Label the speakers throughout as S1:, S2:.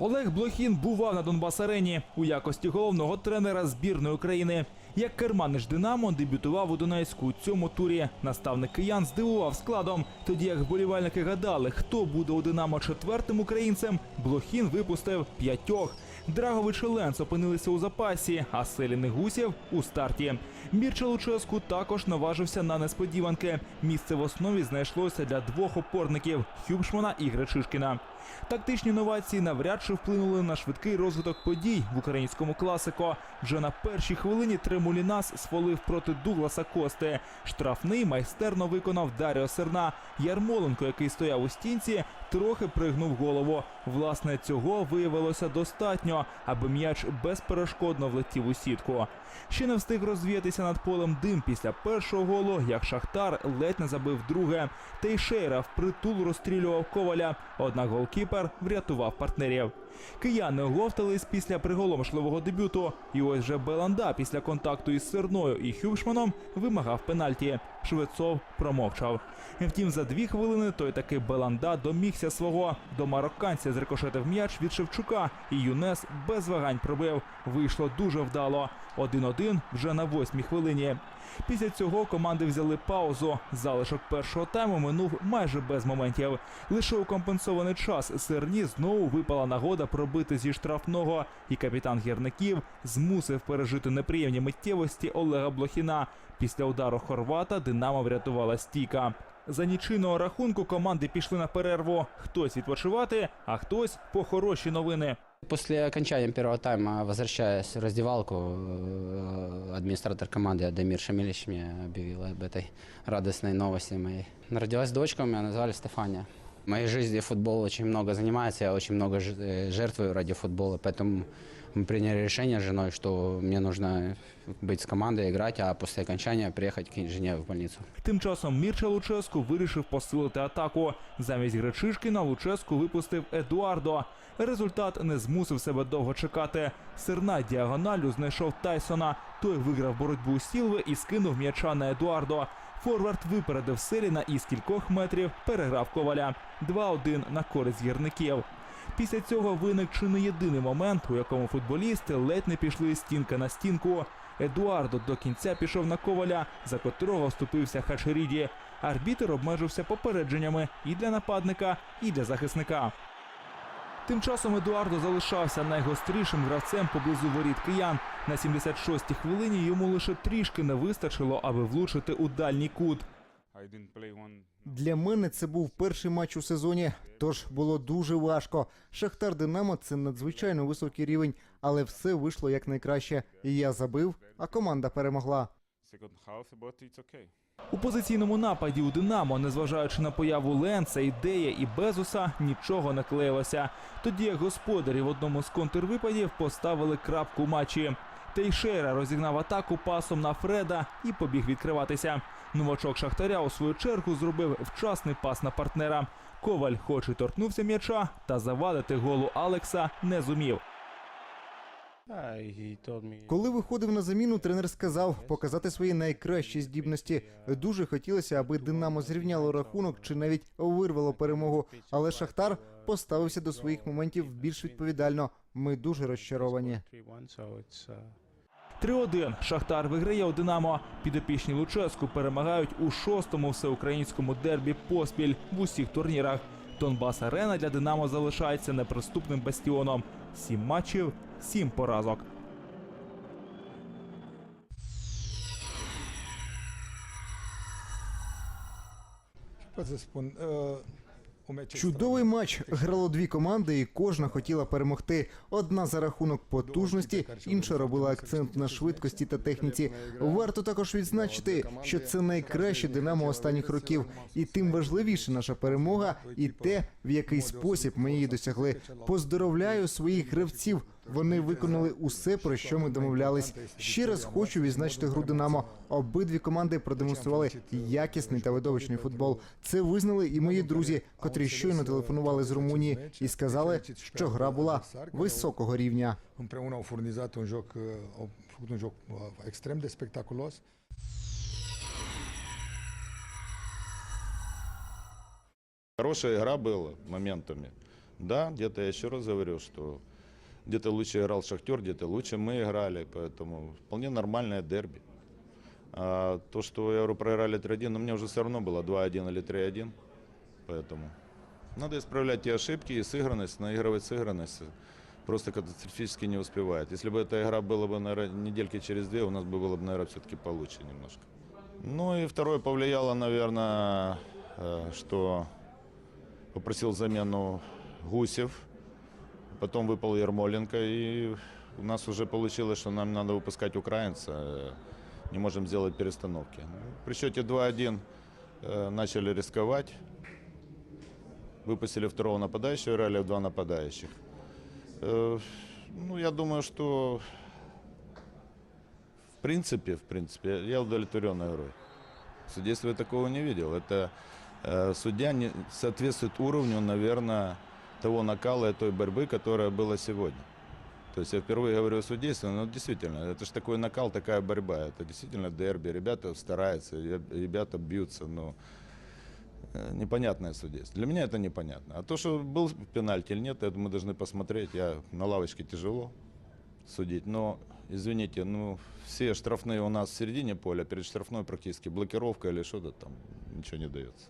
S1: Олег Блохін бував на Донбас арені у якості головного тренера збірної України. Як керманич Динамо дебютував у Донецьку у цьому турі. Наставник киян здивував складом. Тоді як вболівальники гадали, хто буде у Динамо четвертим українцем, Блохін випустив п'ятьох. Драгович і Ленц опинилися у запасі, а Селін і Гусєв у старті. Мірча Луческу також наважився на несподіванки. Місце в основі знайшлося для двох опорників Хюбшмана і Гречишкіна. Тактичні новації навряд чи вплинули на швидкий розвиток подій в українському класико. Вже на першій хвилині Тремулінас свалив проти Дугласа Кости. Штрафний майстерно виконав Даріо Серна. Ярмоленко, який стояв у стінці, трохи пригнув голову. Власне, цього виявилося достатньо, аби м'яч безперешкодно влетів у сітку. Ще не встиг розвіятися над полем дим після першого голу, як Шахтар ледь не забив друге. Тейшейра впритул розстрілював коваля. Однак голкіпер врятував партнерів. Кияни оговтались після приголомшливого дебюту. І ось же Беланда після контакту із Сирною і Хюбшманом вимагав пенальті. Швецов промовчав. Втім, за дві хвилини той таки Беланда домігся свого. До марокканця зрикошетив м'яч від Шевчука, і Юнес без вагань пробив. Вийшло дуже вдало. 1-1 вже на восьмій хвилині. Після цього команди взяли паузу. Залишок першого тайму минув майже без моментів. Лише у компенсований час Серні знову випала нагода пробити зі штрафного, і капітан гірників змусив пережити неприємні миттєвості Олега Блохіна. Після удару Хорвата Динамо врятувала стійка. За нічийного рахунку команди пішли на перерву. Хтось відпочивати, а хтось по хороші новини.
S2: После окончания первого тайма, возвращаясь в раздевалку, э, администратор команды Адамир Шамилевич мне объявил об этой радостной новости моей. Родилась дочка, меня назвали Стефания. В моей жизни футбол очень много занимается, я очень много ж- э, жертвую ради футбола, поэтому мы приняли решение с женой, что мне нужно быть с командой, играть, а после окончания приехать к жене в больницу.
S1: Тим часом Мірча Луческу вирішив посилити атаку. Замість Гречишкіна Луческу випустив Едуардо. Результат не змусив себе довго чекати. Сирна діагоналю знайшов Тайсона. Той виграв боротьбу Сілви і скинув м'яча на Едуардо. Форвард випередив Селіна і з кількох метрів переграв коваля. 2-1 на користь гірників. Після цього виник чи не єдиний момент, у якому футболісти ледь не пішли стінка на стінку. Едуардо до кінця пішов на коваля, за котрого вступився Хачеріді. Арбітер обмежився попередженнями і для нападника, і для захисника. Тим часом Едуардо залишався найгострішим гравцем поблизу воріт киян. На 76-й хвилині йому лише трішки не вистачило, аби влучити у дальній кут.
S3: Для мене це був перший матч у сезоні, тож було дуже важко. Шахтар Динамо це надзвичайно високий рівень, але все вийшло якнайкраще. І я забив, а команда перемогла.
S1: У позиційному нападі у Динамо, незважаючи на появу Ленца, ідея і Безуса, нічого не клеїлося. Тоді як господарі в одному з контрвипадів поставили крапку матчі. Тейшера розігнав атаку пасом на Фреда і побіг відкриватися. Новачок Шахтаря у свою чергу зробив вчасний пас на партнера. Коваль, хоч і торкнувся м'яча, та завадити голу Алекса не зумів.
S3: Коли виходив на заміну, тренер сказав показати свої найкращі здібності. Дуже хотілося, аби Динамо зрівняло рахунок чи навіть вирвало перемогу. Але Шахтар поставився до своїх моментів більш відповідально. Ми дуже розчаровані.
S1: 3-1. Шахтар виграє у Динамо. Підопічні Луческу перемагають у шостому всеукраїнському дербі поспіль в усіх турнірах. Донбас Арена для Динамо залишається неприступним бастіоном. Сім матчів, сім поразок.
S3: Чудовий матч. Грало дві команди, і кожна хотіла перемогти. Одна за рахунок потужності, інша робила акцент на швидкості та техніці. Варто також відзначити, що це найкраще динамо останніх років, і тим важливіше наша перемога і те, в який спосіб ми її досягли. Поздоровляю своїх гравців. Вони виконали усе, про що ми домовлялись. Ще раз хочу відзначити гру Динамо. Обидві команди продемонстрували якісний та видовищний футбол. Це визнали і мої друзі, котрі щойно телефонували з Румунії і сказали, що гра була високого рівня.
S4: Extrem de spectaculos.
S5: Хорошая игра была моментами. Да, где-то я еще раз говорю, что где-то лучше играл Шахтер, где-то лучше мы играли, поэтому вполне нормальное дерби. А то, что, говорю, проиграли 3-1, но мне уже все равно было 2-1 или 3-1, поэтому надо исправлять те ошибки и сыгранность, наигрывать сыгранность просто катастрофически не успевает. Если бы эта игра была бы, наверное, недельки через две, у нас бы было бы, наверное, все-таки получше немножко. Ну и второе повлияло, наверное, э, что попросил замену Гусев, потом выпал Ермоленко, и у нас уже получилось, что нам надо выпускать украинца, э, не можем сделать перестановки. Ну, При счете 2-1 э, начали рисковать, выпустили второго нападающего, играли в два нападающих. Э, Ну, я думаю, что в принципе, в принципе, я удовлетворен игрой. Судейство я такого не видел. Это э, судья не соответствует уровню, наверное, того накала и той борьбы, которая была сегодня. То есть я впервые говорю о судействе, но действительно, это же такой накал, такая борьба. Это действительно дерби. Ребята стараются, ре- ребята бьются, но э, непонятное судейство. Для меня это непонятно. А то, что был пенальти или нет, это мы должны посмотреть. Я на лавочке тяжело судить, но извините, ну все штрафные у нас в середине поля, перед штрафной практически блокировка или что-то там, ничего не дается.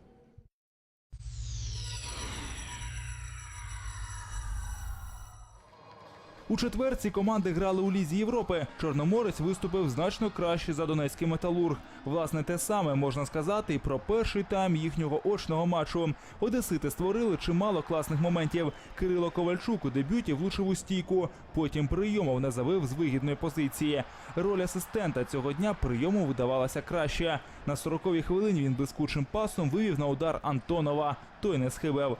S1: У четверці команди грали у Лізі Європи. Чорноморець виступив значно краще за Донецький металург. Власне, те саме можна сказати і про перший тайм їхнього очного матчу. Одесити створили чимало класних моментів. Кирило Ковальчук у дебюті влучив у стійку. Потім прийомов не завив з вигідної позиції. Роль асистента цього дня прийому видавалася краще. На 40-й хвилині він блискучим пасом вивів на удар Антонова. Той не схибив.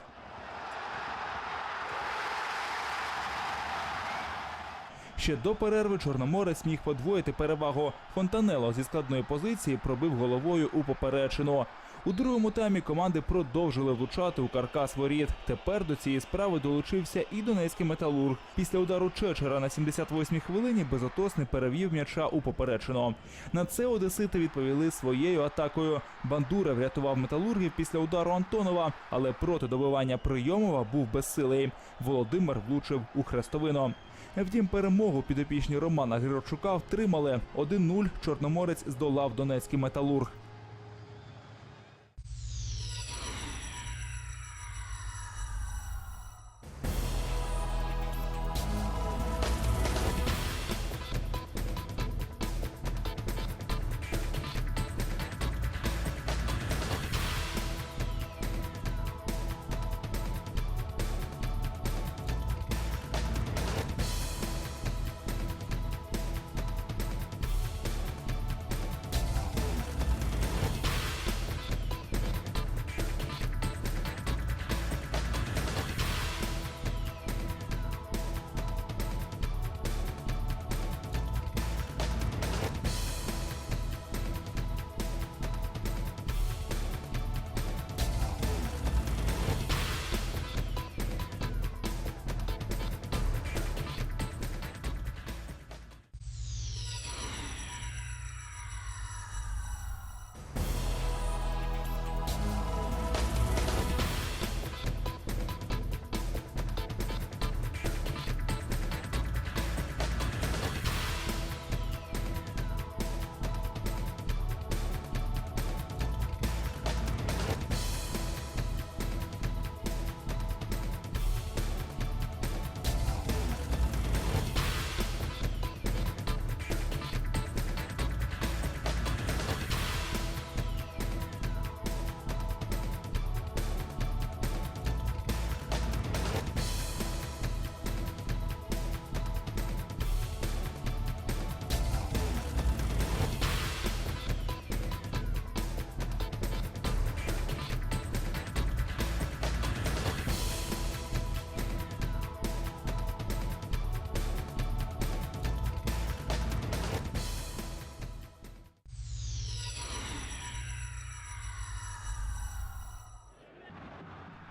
S1: Ще до перерви Чорноморець міг подвоїти перевагу. Фонтанело зі складної позиції пробив головою у поперечину. У другому таймі команди продовжили влучати у каркас воріт. Тепер до цієї справи долучився і донецький металург. Після удару Чечера на 78-й хвилині безотосний перевів м'яча у поперечину. На це одесити відповіли своєю атакою. Бандура врятував металургів після удару Антонова, але проти добивання прийомова був безсилий. Володимир влучив у хрестовину. Втім, перемогу підопічні Романа Грирочука втримали. 1-0 Чорноморець здолав Донецький металург.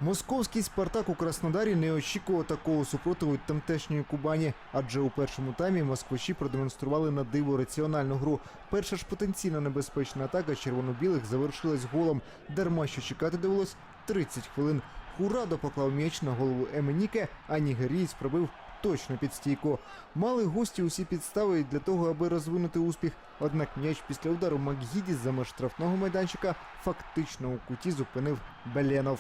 S3: Московський Спартак у Краснодарі не очікував такого супротиву тамтешньої Кубані, адже у першому таймі москвичі продемонстрували на диво раціональну гру. Перша ж потенційно небезпечна атака червоно-білих завершилась голом. Дарма що чекати довелось 30 хвилин. Хурадо поклав м'яч на голову Еменіке, а нігерієць пробив точно під стійку. Мали гості усі підстави для того, аби розвинути успіх. Однак м'яч після удару Макгіді за штрафного майданчика фактично у куті зупинив Беленов.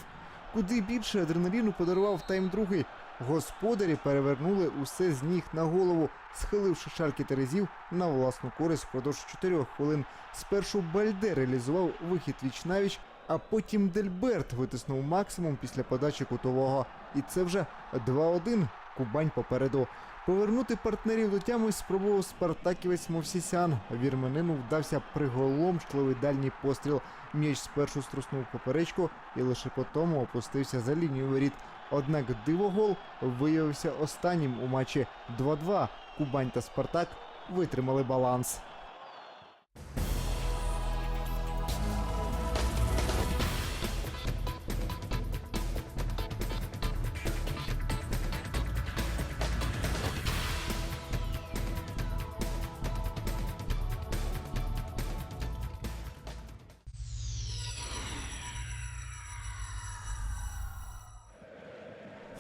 S3: Куди більше адреналіну подарував тайм другий. Господарі перевернули усе з ніг на голову, схиливши шальки терезів на власну користь впродовж чотирьох хвилин. Спершу Бальде реалізував вихід віч навіч, а потім Дельберт витиснув максимум після подачі кутового. І це вже 2-1. Кубань попереду. Повернути партнерів до тями спробував спартаківець Мовсісян. Вірменину вдався приголомшливий дальній постріл. М'яч спершу струснув поперечку і лише по тому опустився за лінію воріт. Однак дивогол виявився останнім у матчі 2-2. Кубань та Спартак витримали баланс.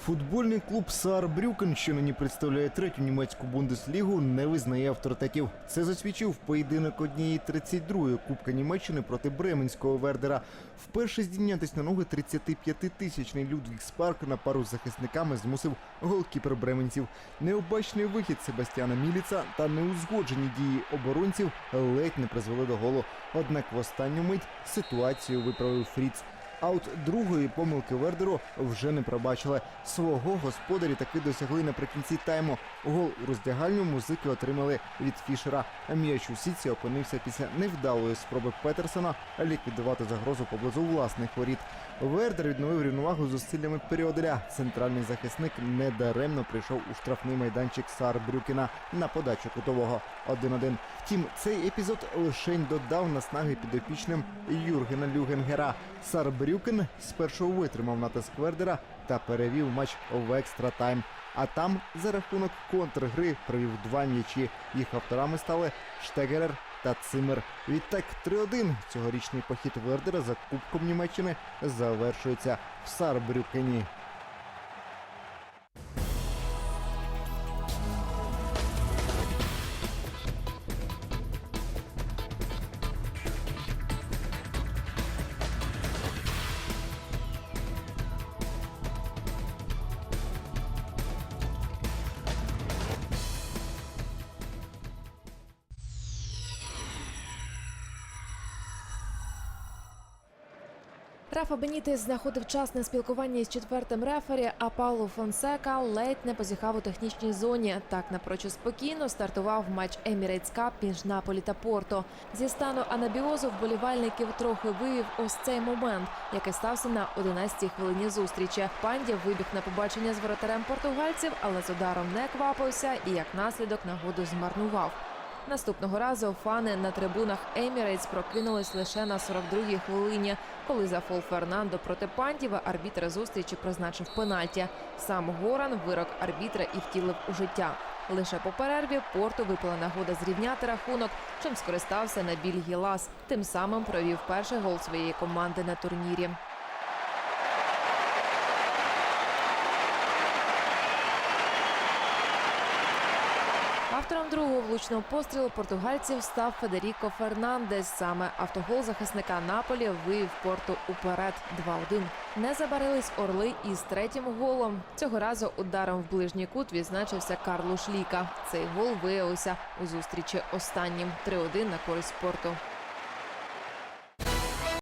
S3: Футбольний клуб Саарбрюкен, що нині представляє третю німецьку бундеслігу, не визнає авторитетів. Це засвідчив поєдинок однієї 32-ї Кубка Німеччини проти Бременського Вердера. Вперше здійнятись на ноги 35-тисячний Людвіг Спарк на пару з захисниками змусив голкіпер бременців. Необачний вихід Себастьяна Міліца та неузгоджені дії оборонців ледь не призвели до голу. Однак в останню мить ситуацію виправив Фріц. А от другої помилки Вердеру вже не пробачили. Свого господарі таки досягли наприкінці тайму. Гол у роздягальню музики отримали від Фішера. М'яч у сітці опинився після невдалої спроби Петерсона ліквідувати загрозу поблизу власних воріт. Вердер відновив рівновагу зусиллями періоделя. Центральний захисник недаремно прийшов у штрафний майданчик Саарбрюкена на подачу кутового 1-1. Втім, цей епізод лишень додав наснаги підопічним Юргена Люгенгера. Сарбрюкен спершу витримав натиск Вердера та перевів матч в екстра тайм. А там за рахунок контргри провів два м'ячі. Їх авторами стали Штегерер та Цимер. Відтак 3-1. Цьогорічний похід Вердера за Кубком Німеччини завершується в Сарбрюкені.
S6: Рафа Бенітес знаходив час на спілкування із четвертим рефері, а Пауло Фонсека ледь не позіхав у технічній зоні. Так напрочуд спокійно стартував матч Емірейтс Кап між Наполі та Порто. Зі стану анабіозу вболівальників трохи вивів ось цей момент, який стався на 11-й хвилині зустрічі. Пандя вибіг на побачення з воротарем португальців, але з ударом не квапився і як наслідок нагоду змарнував. Наступного разу фани на трибунах Емірейтс прокинулись лише на 42-й хвилині, коли за фол Фернандо проти Пандіва арбітр зустрічі призначив пенальті. Сам Горан вирок арбітра і втілив у життя. Лише по перерві порту випала нагода зрівняти рахунок, чим скористався Набіль Гілас. Тим самим провів перший гол своєї команди на турнірі. Автором другого влучного пострілу португальців став Федеріко Фернандес. Саме автогол захисника Наполі вивів порту уперед 2-1. Не забарились орли із третім голом. Цього разу ударом в ближній кут відзначився Карлуш Ліка. Цей гол виявився у зустрічі останнім 3-1 на користь порту.